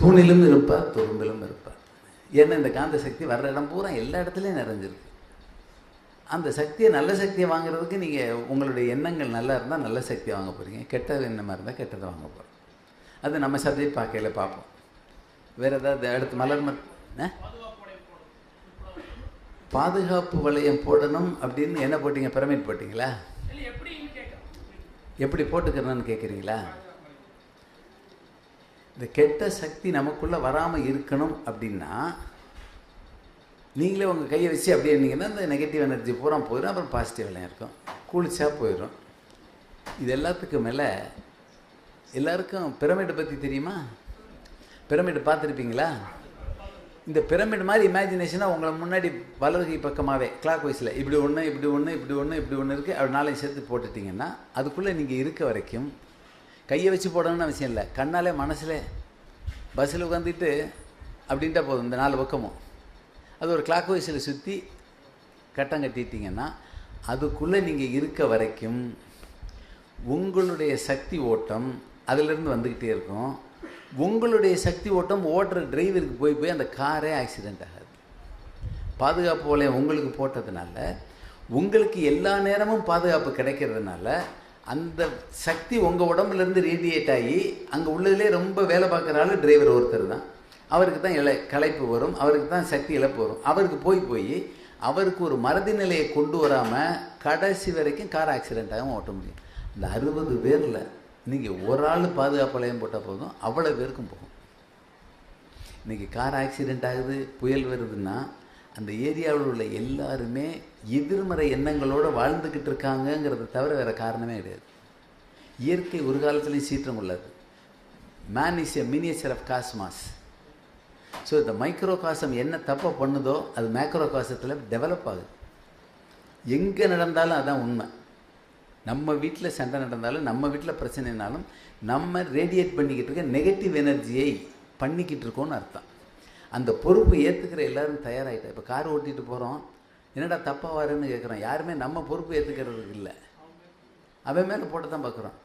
தூணிலும் இருப்பார் துரும்பிலும் இருப்பார். ஏன்னா இந்த காந்த சக்தி வர்ற இடம் பூரா எல்லா இடத்துலையும் நிறைஞ்சிருக்கு. அந்த சக்தியை நல்ல சக்தியை வாங்குறதுக்கு நீங்கள் உங்களுடைய எண்ணங்கள் நல்லா இருந்தால் நல்ல சக்தியை வாங்க போகிறீங்க கெட்டது எண்ணமாக இருந்தால் கெட்டதை வாங்க போகிறோம் அது நம்ம சப்ஜெக்ட் பார்க்கையில் பார்ப்போம். வேறு ஏதாவது அடுத்து மலர் மத்? பாதுகாப்பு வளையம் போடணும் அப்படின்னு என்ன போட்டீங்க? பிரமிட் போட்டிங்களா? எப்படி போட்டுக்கிறேன்னு கேட்குறீங்களா இந்த கெட்ட சக்தி நமக்குள்ளே வராமல் இருக்கணும் அப்படின்னா நீங்களே உங்கள் கையை வச்சு அப்படியே இருந்தீங்கன்னா இந்த நெகட்டிவ் எனர்ஜி பூரா போயிடும் அப்புறம் பாசிட்டிவ் எல்லாம் இருக்கும். குளிச்சா போயிடும் இது எல்லாத்துக்கும் மேலே எல்லாருக்கும் பிரமிடை பற்றி தெரியுமா? பிரமிடு பார்த்துருப்பீங்களா? இந்த பிரமிட் மாதிரி இமேஜினேஷனாக உங்களை முன்னாடி வலதுகை பக்கமாகவே கிளாக் வைஸில் இப்படி ஒன்று இப்படி ஒன்று இப்படி ஒன்று இப்படி ஒன்று இருக்குது அப்படி நாளையும் சேர்த்து போட்டுட்டிங்கன்னா அதுக்குள்ளே நீங்கள் இருக்க வரைக்கும் கையை வச்சு போடணும்னு அவசியம் இல்லை. கண்ணாலே மனசில் பஸ்ஸில் உட்காந்துட்டு அப்படின்ட்டா போதும் இந்த நாலு பக்கமும். அது ஒரு கிளாக் வைஸில் சுற்றி கட்டம் கட்டிட்டீங்கன்னா அதுக்குள்ளே நீங்கள் இருக்க வரைக்கும் உங்களுடைய சக்தி ஓட்டம் அதிலிருந்து வந்துக்கிட்டே இருக்கும். உங்களுடைய சக்தி ஓட்டம் ஓட்டுற டிரைவருக்கு போய் போய் அந்த காரே ஆக்சிடெண்ட் ஆகாது. பாதுகாப்பு வளையம் உங்களுக்கு போட்டதுனால உங்களுக்கு எல்லா நேரமும் பாதுகாப்பு கிடைக்கிறதுனால அந்த சக்தி உங்கள் உடம்புலேருந்து ரேடியேட் ஆகி அங்கே உள்ளதுலே ரொம்ப வேலை பார்க்குற ஆள் டிரைவர் ஒருத்தர் தான். அவருக்கு தான் இலை களைப்பு வரும். அவருக்கு தான் சக்தி இழப்பு வரும். அவருக்கு போய் போய் அவருக்கு ஒரு மறதி நிலையை கொண்டு வராமல் கடைசி வரைக்கும் கார் ஆக்சிடெண்ட்டாகவும் ஓட்ட முடியும். இந்த அறுபது பேரில் நீங்கள் ஒரு ஆள் பாதுகாப்பலையும் போட்டால் போதும் அவ்வளோ பேருக்கும் போகும். இன்றைக்கி கார் ஆக்சிடெண்ட் ஆகுது புயல் வருதுன்னா அந்த ஏரியாவில் உள்ள எல்லாருமே எதிர்மறை எண்ணங்களோடு வாழ்ந்துக்கிட்டு இருக்காங்கங்கிறத தவிர வேறு காரணமே கிடையாது. இயற்கை ஒரு காலத்துலேயும் சீற்றம் உள்ளது. Man is a miniature of cosmos so இந்த மைக்ரோ காசம் என்ன தப்பாக பண்ணுதோ அது மேக்ரோ காசத்தில் டெவலப் ஆகுது. எங்கே நடந்தாலும் அதான் உண்மை. நம்ம வீட்டில் சண்டை நடந்தாலும் நம்ம வீட்டில் பிரச்சனைனாலும் நம்ம ரேடியேட் பண்ணிக்கிட்டு இருக்க நெகட்டிவ் எனர்ஜியை பண்ணிக்கிட்டு இருக்கோம்னு அர்த்தம். அந்த பொறுப்பு ஏற்றுக்கிற எல்லாரும் தயாராகிட்டா இப்போ கார் ஓட்டிகிட்டு போகிறோம் என்னடா தப்பாக வரேன்னு கேட்குறோம் யாருமே நம்ம பொறுப்பு ஏற்றுக்கிறதுக்கு இல்லை. அவன் மேலே போட்டு தான் பார்க்குறோம்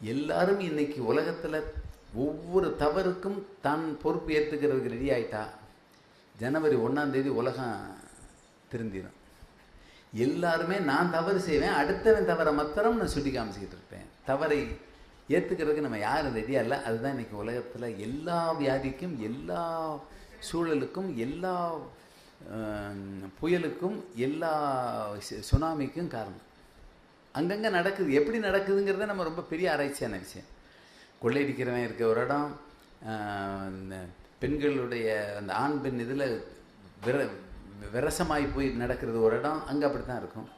எல்லாரும் இன்னைக்கு உலகத்தில் ஒவ்வொரு தவறுக்கும் தான் பொறுப்பு ஏற்றுக்கிறதுக்கு ரெடி ஆகிட்டா ஜனவரி ஒன்றாந்தேதி உலகம் திருந்திடும் எல்லாருமே நான் தவறு செய்வேன் அடுத்தவன் தவறை மாத்திரம் நான் சுட்டி காமிச்சிக்கிட்டு இருப்பேன். தவறை ஏற்றுக்கிறதுக்கு நம்ம யாரும் ரெடியாக இல்லை. அதுதான் இன்றைக்கி உலகத்தில் எல்லா வியாதிக்கும் எல்லா சூழலுக்கும் எல்லா புயலுக்கும் எல்லா சுனாமிக்கும் காரணம். அங்கங்கே நடக்குது. எப்படி நடக்குதுங்கிறத நம்ம ரொம்ப பெரிய ஆராய்ச்சியான விஷயம். கொள்ளையடிக்கிறவன் இருக்க ஒரு இடம் இந்த பெண்களுடைய அந்த ஆண் பெண் இதில் விர விரசமாகி போய் நடக்கிறது ஒரு இடம் அங்கே அப்படி தான் இருக்கும்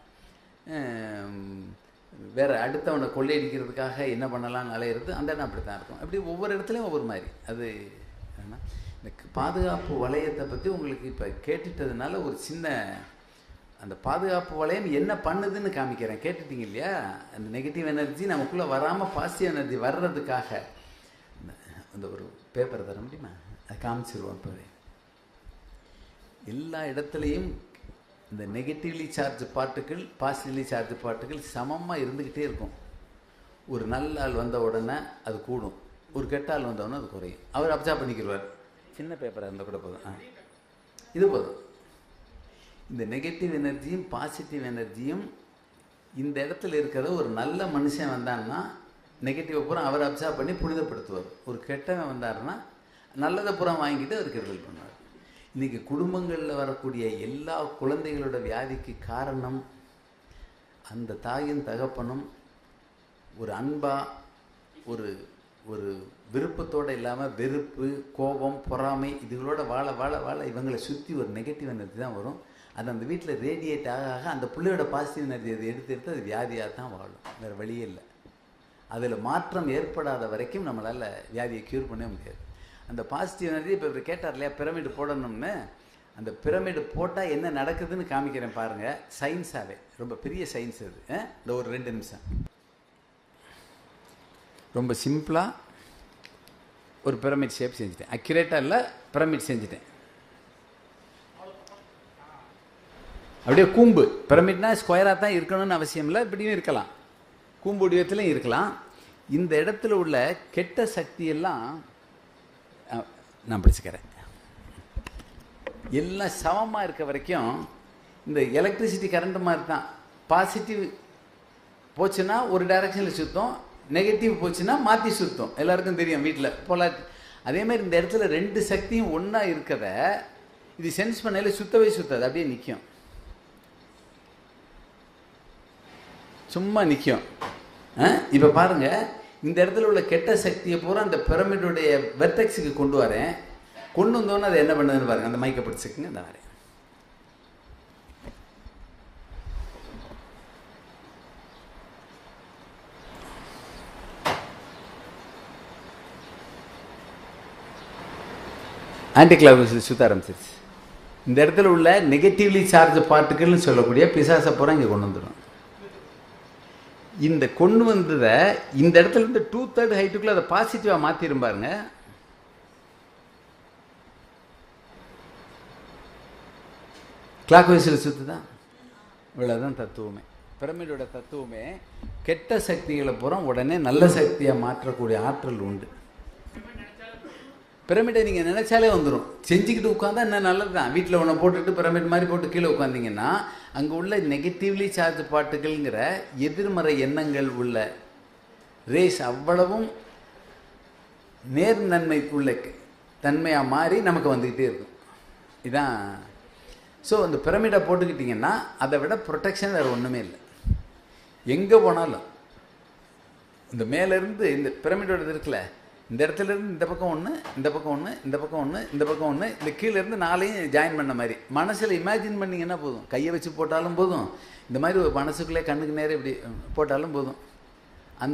வேறு அடுத்தவனை கொள்ளையடிக்கிறதுக்காக என்ன பண்ணலாம்னு அலையிறது அந்த இடம் அப்படி தான் இருக்கும். அப்படி ஒவ்வொரு இடத்துலையும் ஒவ்வொரு மாதிரி. அது ஏன்னா இந்த பாதுகாப்பு வளையத்தை பற்றி உங்களுக்கு இப்போ கேட்டுட்டதுனால ஒரு சின்ன அந்த பாதுகாப்பு வளையம் என்ன பண்ணுதுன்னு காமிக்கிறேன். கேட்டுட்டீங்க இல்லையா? அந்த நெகட்டிவ் எனர்ஜி நமக்குள்ளே வராமல் பாசிட்டிவ் எனர்ஜி வர்றதுக்காக. இந்த- அந்த ஒரு பேப்பரை தர முடியுமா? அதை காமிச்சிருவோம் இப்போவே. எல்லா இடத்துலையும் இந்த நெகட்டிவ்லி சார்ஜ் பாட்டுகள் பாசிட்டிவ்லி சார்ஜ் பார்ட்டிகள் சமமாக இருந்துக்கிட்டே இருக்கும். ஒரு நல்ல ஆள் வந்த உடனே அது கூடும். ஒரு கெட்ட ஆள் அது குறையும். அவர் அப்சர்வ் பண்ணிக்கிடுவார் சின்ன பேப்பராக இருந்தால் கூட போதும். ஆ. இது போதும். இந்த நெகட்டிவ் எனர்ஜியும் பாசிட்டிவ் எனர்ஜியும் இந்த இடத்துல இருக்கிற ஒரு நல்ல மனுஷன் வந்தான்னா நெகட்டிவை பூரா அவர் அப்சர்வ் பண்ணி புனிதப்படுத்துவார். ஒரு கெட்டவன் வந்தாருன்னா நல்லதை பூரா வாங்கிட்டு அவர் கெடுதல் பண்ணுவார். இன்றைக்கி குடும்பங்களில் வரக்கூடிய எல்லா குழந்தைகளோட வியாதிக்கு காரணம் அந்த தாயும் தகப்பனும் ஒரு அன்பா ஒரு ஒரு விருப்பத்தோடு இல்லாமல் வெறுப்பு கோபம் பொறாமை இதுகளோட வாழ வாழ வாழ இவங்களை சுற்றி ஒரு நெகட்டிவ் எனர்ஜி தான் வரும். அது அந்த வீட்டில் ரேடியேட் ஆக ஆக அந்த பிள்ளையோட பாசிட்டிவ் எனர்ஜி அதை எடுத்து எடுத்து அது வியாதியாக தான் வாழும். வேறு வழியே இல்லை. அதில் மாற்றம் ஏற்படாத வரைக்கும் நம்மளால் வியாதியை க்யூர் பண்ணவே முடியாது. அந்த பாசிட்டிவ் எனர்ஜி இப்போ இவர் கேட்டார் இல்லையா பிரமிடு போடணும்னு. அந்த பிரமிடு போட்டால் என்ன நடக்குதுன்னு காமிக்கிறேன் பாருங்கள் சயின்ஸாகவே ரொம்ப பெரிய சயின்ஸ் அது. இந்த ஒரு ரெண்டு நிமிஷம். ரொம்ப சிம்பிளாக ஒரு பிரமிட் ஷேப் செஞ்சுட்டேன். அக்யூரேட்டாக இல்லை பிரமிட் செஞ்சுட்டேன். அப்படியே கூம்பு. பிரமிட்னா ஸ்கொயராக தான் இருக்கணும்னு அவசியம் இல்லை இப்படியும் இருக்கலாம். கூம்பு வடிவத்திலையும் இருக்கலாம். இந்த இடத்துல உள்ள கெட்ட சக்தியெல்லாம் நான் பிடிச்சிக்கிறேன் எல்லாம் சமமாக இருக்க வரைக்கும் இந்த எலக்ட்ரிசிட்டி கரண்ட் மாதிரி தான். பாசிட்டிவ் போச்சுன்னா ஒரு டைரக்ஷனில் சுற்றும் நெகட்டிவ் போச்சுன்னா மாற்றி சுத்தம். எல்லாருக்கும் தெரியும் வீட்டில் போல அதே மாதிரி இந்த இடத்துல ரெண்டு சக்தியும் ஒன்றா இருக்கிறத இது சென்ஸ் பண்ணையில் சுத்தவே சுத்தாது. அப்படியே நிற்கும் சும்மா நிற்கும் இப்போ பாருங்க. இந்த இடத்துல உள்ள கெட்ட சக்தியை பூரா அந்த பிரமிடுடைய வெர்டெக்ஸுக்கு கொண்டு வரேன். கொண்டு வந்தோன்னே அதை என்ன பண்ணுதுன்னு பாருங்க. அந்த மைக்கை பிடிச்சிக்குங்க. இந்த வரேன் ஆன்டி கிளாக் சுற்ற ஆரம்பிச்சிருச்சு இந்த இடத்துல உள்ள நெகட்டிவ்லி சார்ஜ் பார்ட்டிகள்னு சொல்லக்கூடிய பிசாசை பூரா இங்கே கொண்டு வந்துடும் இந்த கொண்டு வந்ததை இந்த இடத்துல இருந்து டூ தேர்ட் ஹைட்டுக்குள்ளே அதை பாசிட்டிவாக மாற்றிடும் பாருங்க. கிளாக் வயசில் சுற்று தான் இவ்வளோதான் தத்துவமே பிரமிடோட தத்துவமே கெட்ட சக்திகளை பூரா உடனே நல்ல சக்தியாக மாற்றக்கூடிய ஆற்றல் உண்டு. பிரமிடை நீங்கள் நினைச்சாலே வந்துடும் செஞ்சுக்கிட்டு உட்காந்தா என்ன நல்லது தான். வீட்டில் ஒன்று போட்டுட்டு பிரமிட் மாதிரி போட்டு கீழே உட்காந்திங்கன்னா அங்கே உள்ள நெகட்டிவ்லி சார்ஜ் பாட்டுகள்ங்கிற எதிர்மறை எண்ணங்கள் உள்ள ரேஸ் அவ்வளவும் நேர் உள்ள தன்மையாக மாறி நமக்கு வந்துக்கிட்டே இருக்கும். இதான். ஸோ அந்த பிரமிடை போட்டுக்கிட்டிங்கன்னா அதை விட ப்ரொடெக்ஷன் வேறு ஒன்றுமே இல்லை. எங்கே போனாலும் இந்த மேலேருந்து இந்த பிரமிடோட இருக்குல்ல இந்த இடத்துல இருந்து இந்த பக்கம் ஒன்று இந்த பக்கம் ஒன்று இந்த பக்கம் ஒன்று இந்த பக்கம் ஒன்று இந்த கீழேருந்து நாளையும் ஜாயின் பண்ண மாதிரி. மனசில் இமேஜின் பண்ணிங்கன்னா போதும். கையை வச்சு போட்டாலும் போதும். இந்த மாதிரி ஒரு மனசுக்குள்ளே கண்ணுக்கு நேரம் இப்படி போட்டாலும் போதும்.